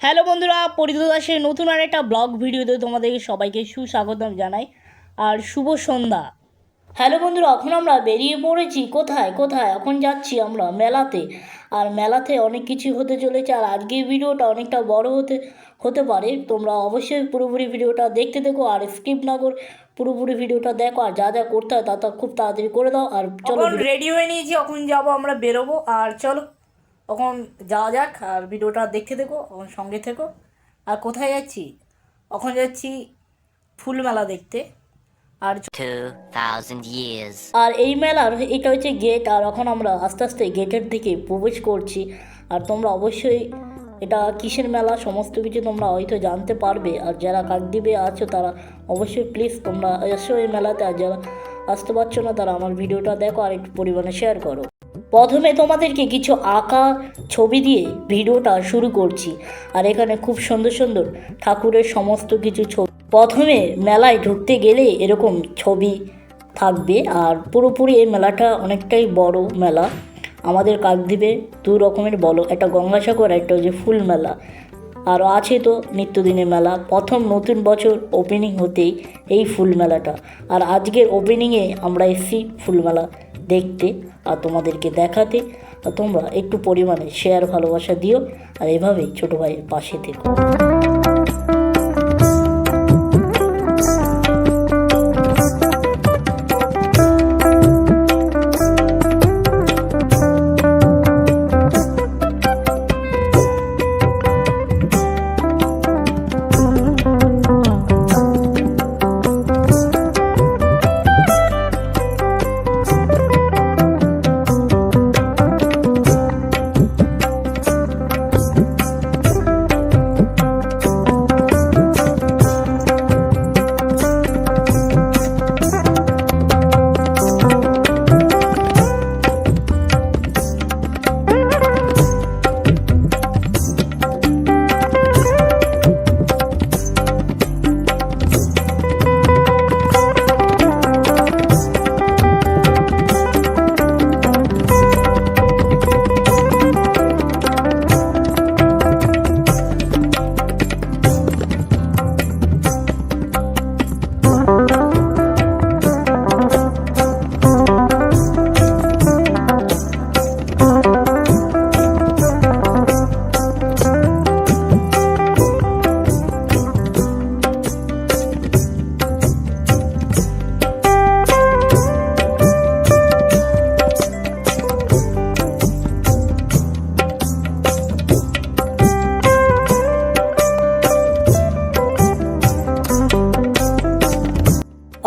Hello বন্ধুরা পরিত দাসের নতুন আর একটা ব্লগ ভিডিওতে তোমাদের সবাইকে সুস্বাগতম জানাই, আর শুভ সন্ধ্যা। হ্যালো বন্ধুরা, এখন আমরা বেরিয়ে পড়েছি, কোথায়? কোথায়? এখন যাচ্ছি আমরা মেলাতে, আর মেলাতে অনেক কিছু হতে চলেছে, আর আজকের ভিডিওটা অনেকটা বড় হতে হতে পারে। তোমরা অবশ্যই পুরোপুরি ভিডিওটা দেখতে দেখো, আর স্কিপ না করে পুরোপুরি ভিডিওটা দেখো, আর যা যা করতে হয় তা তা খুব তাড়াতাড়ি করে দাও, আর চলো রেডি হয়ে নিয়েছি, এখন যাব, আমরা বেরোবো, আর চলো। তখন যাওয়া যাক আর ভিডিওটা দেখতে দেখো এখন সঙ্গে থেকো। আর কোথায় যাচ্ছি? এখন যাচ্ছি ফুল মেলা দেখতে। আর 2,000 আর এই মেলার এটা হচ্ছে গেট আর এখন আমরা আস্তে আস্তে গেটের দিকে প্রবেশ করছি। আর তোমরা অবশ্যই এটা কিসের মেলা সমস্ত কিছু তোমরা হয়তো জানতে পারবে। আর যারা কাকদ্বীপে আছো তারা অবশ্যই প্লিজ তোমরা এসো এই মেলাতে। আর যারা আসতে পারছ না তারা আমার ভিডিওটা দেখো আর একটু পরিমাণে শেয়ার করো। প্রথমে তোমাদেরকে কিছু আঁকা ছবি দিয়ে ভিডিওটা শুরু করছি। আর এখানে খুব সুন্দর সুন্দর ঠাকুরের সমস্ত কিছু ছবি। প্রথমে মেলায় ঢুকতে গেলে এরকম ছবি থাকবে, আর পুরোপুরি এই মেলাটা অনেকটাই বড় মেলা। আমাদের কাকদ্বীপে দু রকমের বলো, একটা গঙ্গাসাগর একটা হচ্ছে ফুল মেলা। আর আছে তো নিত্যদিনের মেলা। প্রথম নতুন বছর ওপেনিং হতেই এই ফুল মেলাটা। আর আজকের ওপেনিংয়ে আমরা এসেছি ফুল মেলা। দেখতে আর তোমাদেরকে দেখাতে আর তোমরা একটু পরিমাণে শেয়ার ভালোবাসা দিও আর এভাবেই ছোটো ভাইয়ের পাশে থেকো।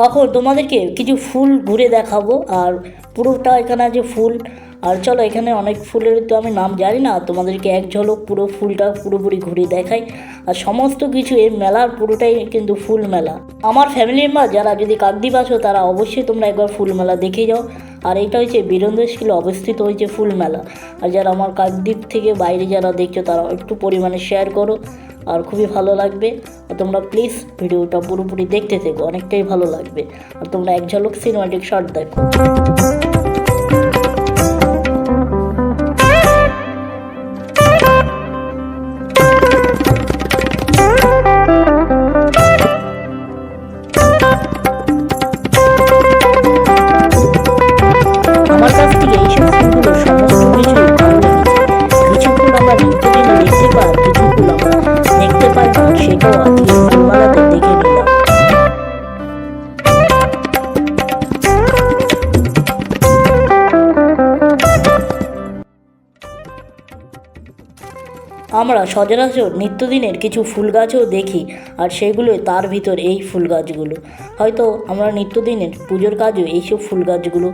এখন তোমাদেরকে কিছু ফুল ঘুরে দেখাবো, আর পুরোটা এখানে আছে ফুল। আর চলো এখানে অনেক ফুলের তো আমি নাম জানি না তোমাদেরকে এক ঝলক পুরো ফুলটা পুরোপুরি ঘুরে দেখাই। আর সমস্ত কিছু এই মেলার পুরোটাই কিন্তু ফুল মেলা। আমার ফ্যামিলি মেম্বার যারা যদি কাকদ্বীপ আসো তারা অবশ্যই তোমরা একবার ফুল মেলা দেখে যাও। আর এটা হচ্ছে বীরেন্দ্র স্কুলে অবস্থিত হয়েছে ফুল মেলা। আর যারা আমার কাকদ্বীপ থেকে বাইরে যারা দেখছ, তারা একটু পরিমাণে শেয়ার করো। আর খুবই ভালো লাগবে। আর তোমরা প্লিজ ভিডিওটা পুরোপুরি দেখতে থেকো, অনেকটাই ভালো লাগবে। আর তোমরা এক ঝলক সিনেমাটিক শট দেখো। আমরা সচরাচর নিত্যদিনের কিছু ফুল গাছও দেখি, আর সেগুলো তার ভিতর এই ফুল গাছগুলো হয়তো আমরা নিত্যদিনের পুজোর কাজও এইসব ফুল গাছগুলো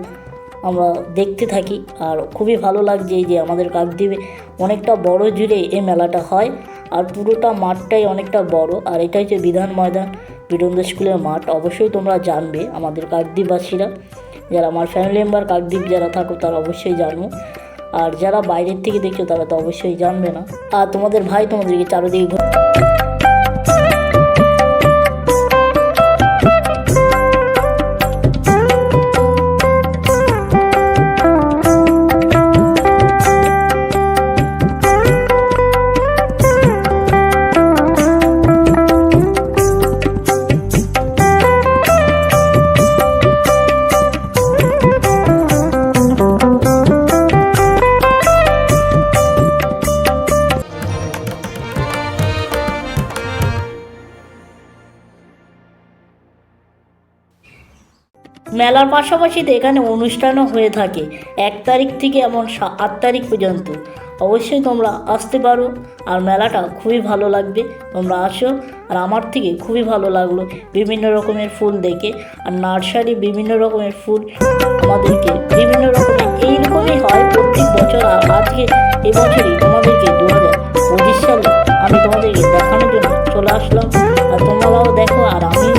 আমরা দেখতে থাকি, আর খুবই ভালো লাগছে যে আমাদের কাকদ্বীপে অনেকটা বড় জুড়ে এই মেলাটা হয়, আর পুরোটা মাঠটাই অনেকটা বড়, আর এটা হচ্ছে বিধান ময়দান বীরেন্দ্র স্কুলের মাঠ। অবশ্যই তোমরা জানবে আমাদের কাকদ্বীপবাসীরা, যারা আমার ফ্যামিলি মেম্বার কাকদ্বীপ যারা থাকো তারা অবশ্যই জানো। আর যারা বাইরের থেকে দেখছ তারা তো অবশ্যই জানবে না। আর তোমাদের ভাই তোমাদেরকে চারোদিকে মেলার পাশাপাশি তো এখানে অনুষ্ঠানও হয়ে থাকে। এক তারিখ থেকে এমন আট তারিখ পর্যন্ত। অবশ্যই তোমরা আসতে পারো আর মেলাটা খুবই ভালো লাগবে। তোমরা আসো আর আমার থেকে খুবই ভালো লাগল বিভিন্ন রকমের ফুল দেখে। আর নার্সারি বিভিন্ন রকমের ফুল আমাদেরকে বিভিন্ন রকমের, এইরকমই হয় প্রত্যেক বছর। আর আজকে এবছরই তোমাদেরকে দু হাজার পঁচিশ সালে আমি তোমাদেরকে দেখানোর জন্য চলে আসলাম। আর তোমরাও দেখো আর আমিও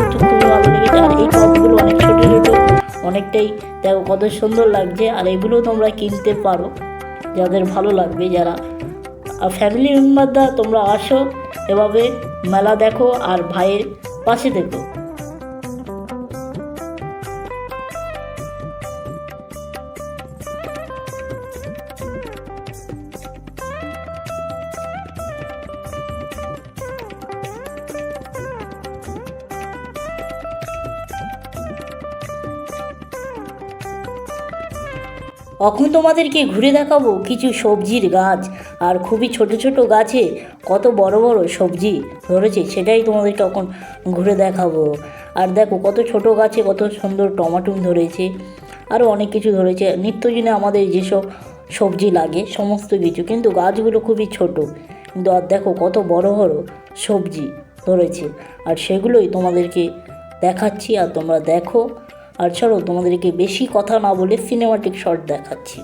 অনেকটাই দেখো কত সুন্দর লাগছে। আর এগুলো তোমরা কিনতে পারো। যাদের ভালো লাগবে যারা। আর ফ্যামিলি মেম্বাররা তোমরা আসো। এভাবে মেলা দেখো আর ভাইয়ের পাশে দেখো। এখন তোমাদেরকে ঘুরে দেখাবো কিছু সবজির গাছ? আর খুবই ছোট ছোট গাছে কত বড় বড় সবজি ধরেছে, সেটাই তোমাদেরকে এখন ঘুরে দেখাবো। আর দেখো কত ছোট গাছে কত সুন্দর টমাটো ধরেছে আরও অনেক কিছু ধরেছে। নিত্যদিনে আমাদের যেসব সবজি লাগে, সমস্ত কিছু, কিন্তু গাছগুলো খুবই ছোট। কিন্তু আর দেখো কত বড় বড় সবজি ধরেছে, আর সেগুলোই তোমাদেরকে দেখাচ্ছি আর তোমরা দেখো। আর চলো তোমাদেরকে বেশি কথা না বলে সিনেমাটিক শট দেখাচ্ছি।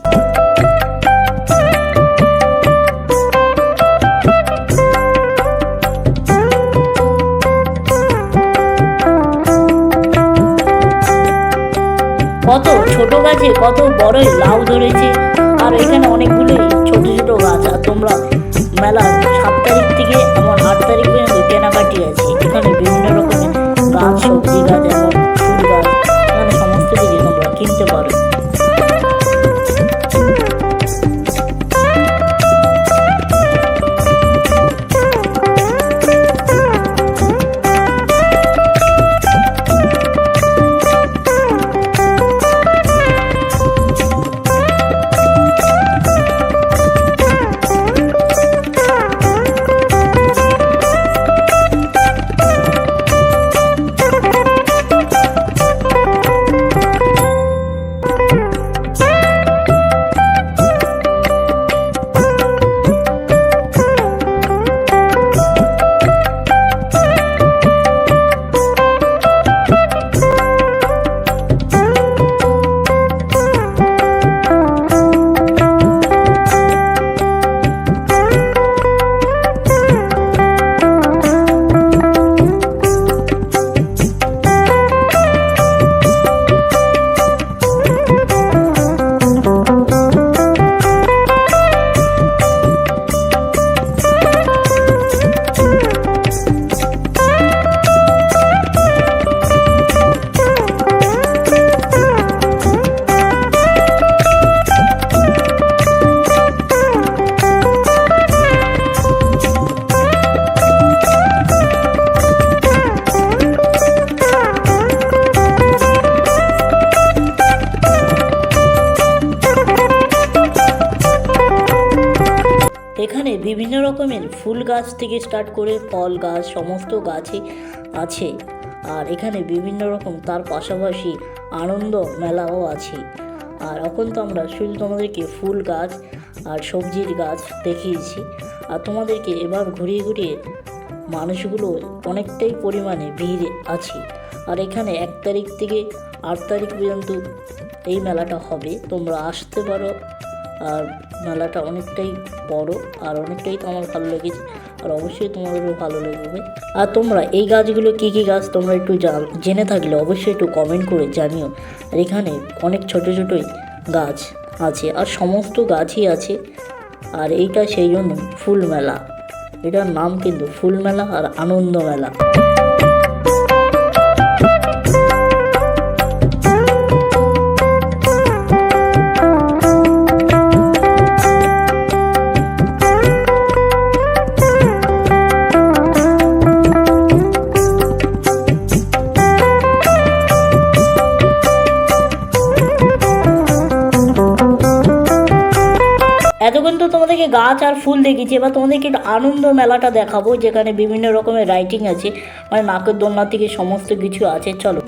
কত ছোট গাছে কত বড়ই লাউ ধরেছে, আর এখানে অনেকগুলি ছোট ছোট গাছ, আর তোমরা মেলা সাত তারিখ থেকে এমন আট তারিখ পর্যন্ত কেনাকাটি আছে, এখানে বিভিন্ন রকমের গাছ সবজি গাছ এবং তোমরা কিনতে এখানে বিভিন্ন রকমের ফুল গাছ থেকে স্টার্ট করে ফল গাছ, সমস্ত গাছই আছে। আর এখানে বিভিন্ন রকম তার পাশাপাশি আনন্দ মেলাও আছে। আর এখন তো আমরা শুধু তোমাদেরকে ফুল গাছ আর সবজির গাছ দেখিয়েছি। আর তোমাদেরকে এবার ঘুরিয়ে ঘুরিয়ে মানুষগুলো অনেকটাই পরিমাণে ভিড় আছে। আর এখানে এক তারিখ থেকে আট তারিখ পর্যন্ত এই মেলাটা হবে। তোমরা আসতে পারো। আর মেলাটা অনেকটাই বড় আর অনেকটাই তো আমার ভালো লেগেছে। আর অবশ্যই তোমাদেরও ভালো লাগবে। আর তোমরা এই গাছগুলো কী কী গাছ তোমরা একটু জান- জেনে থাকলে অবশ্যই একটু কমেন্ট করে জানিও। আর এখানে অনেক ছোট ছোটোই গাছ আছে আর সমস্ত গাছই আছে। আর এইটা সেই জন্য ফুল মেলা। এটার নাম কিন্তু ফুল মেলা আর আনন্দ মেলা। তোমাদেরকে গাছ আর ফুল দেখিয়েছি এবার তোমাদেরকে একটু আনন্দ মেলাটা দেখাবো, যেখানে বিভিন্ন রকমের রাইটিং আছে মানে নাকের দোলনা থেকে সমস্ত কিছু আছে, চলো।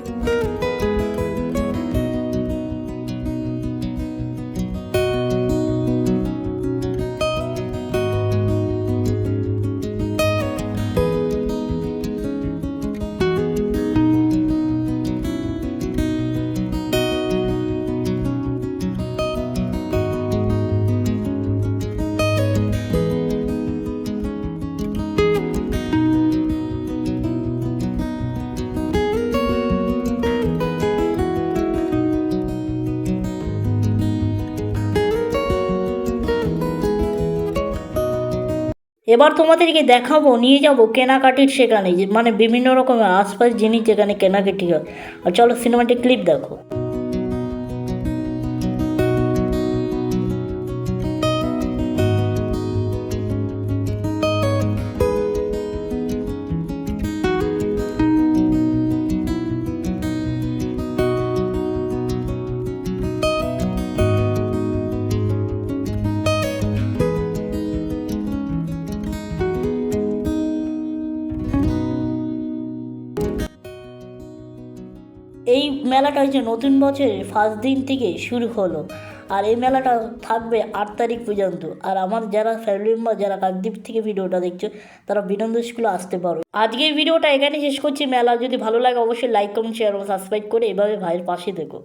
এবার তোমাদেরকে দেখাবো, নিয়ে যাব কেনাকাটির সেখানে মানে বিভিন্ন রকমের আশপাশ জিনিস যেখানে কেনাকাটি হয়। আর চলো সিনেমাটি ক্লিপ দেখো। এই মেলাটা হচ্ছে নতুন বছরের ফার্স্ট দিন থেকে শুরু হলো। আর এই মেলাটা থাকবে আট তারিখ পর্যন্ত। আর আমার যারা ফ্যামিলি মেম্বার যারা কাকদ্বীপ থেকে ভিডিওটা দেখছ, তারা বিনোদন স্কুলে আসতে পারো। আজকে এই ভিডিওটা এখানে শেষ করছি। মেলা যদি ভালো লাগে, অবশ্যই লাইক কমেন্ট শেয়ার এবং সাবস্ক্রাইব করে এভাবে ভাইয়ের পাশে দেখো